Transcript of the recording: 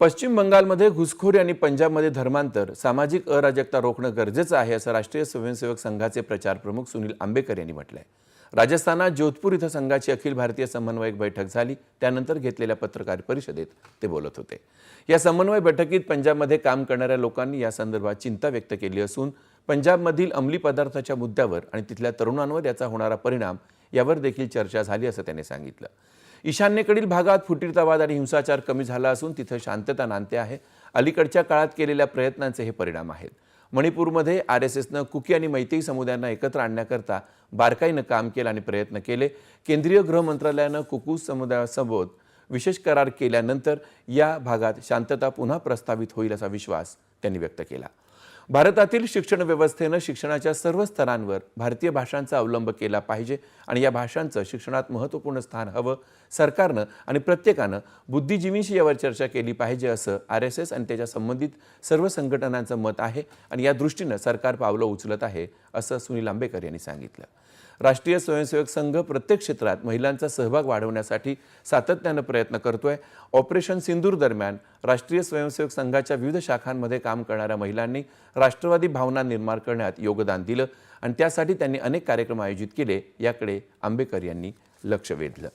पश्चिम बंगालमध्ये घुसखोरी आणि पंजाबमध्ये धर्मांतर सामाजिक अराजकता रोखणं गरजेचं आहे असं राष्ट्रीय स्वयंसेवक संघाचे प्रचार प्रमुख सुनील आंबेकर यांनी म्हटलंय. राजस्थानात जोधपूर इथं संघाची अखिल भारतीय समन्वयक बैठक झाली. त्यानंतर घेतलेल्या पत्रकार परिषदेत ते बोलत होते. या समन्वय बैठकीत पंजाबमध्ये काम करणाऱ्या लोकांनी या संदर्भात चिंता व्यक्त केली असून पंजाबमधील अंमली पदार्थाच्या मुद्द्यावर आणि तिथल्या तरुणांवर याचा होणारा परिणाम यावर देखील चर्चा झाली असं त्यांनी सांगितलं. ईशान्येकडील भागात फुटीरतावाद आणि हिंसाचार कमी झाला असून तिथं शांतता नांदते आहे. अलीकडच्या काळात केलेल्या प्रयत्नांचे हे परिणाम आहेत. मणिपूरमध्ये आर एस एसनं कुकी आणि मैतेई समुदायांना एकत्र आणण्याकरता बारकाईनं काम केलं आणि प्रयत्न केले. केंद्रीय गृह मंत्रालयानं कुकू समुदायासोबत विशेष करार केल्यानंतर या भागात शांतता पुन्हा प्रस्थापित होईल असा विश्वास त्यांनी व्यक्त केला. भारतातील शिक्षण व्यवस्थेनं शिक्षणाच्या सर्व स्तरांवर भारतीय भाषांचा अवलंब केला पाहिजे आणि या भाषांचं शिक्षणात महत्त्वपूर्ण स्थान हवं. सरकारनं आणि प्रत्येकानं बुद्धिजीवींशी यावर चर्चा केली पाहिजे असं आर एस एस आणि त्याच्या संबंधित सर्व संघटनांचं मत आहे आणि या दृष्टीनं सरकार पावलं उचलत आहे असं सुनील आंबेकर यांनी सांगितलं. राष्ट्रीय स्वयंसेवक संघ प्रत्येक क्षेत्रात महिलांचा सहभाग वाढवण्यासाठी सातत्यानं प्रयत्न करतोय. ऑपरेशन सिंदूर दरम्यान राष्ट्रीय स्वयंसेवक संघाच्या विविध शाखांमध्ये काम करणाऱ्या महिलांनी राष्ट्रवादी भावना निर्माण करण्यात योगदान दिलं आणि त्यासाठी त्यांनी अनेक कार्यक्रम आयोजित केले याकडे आंबेकर यांनी लक्ष वेधलं.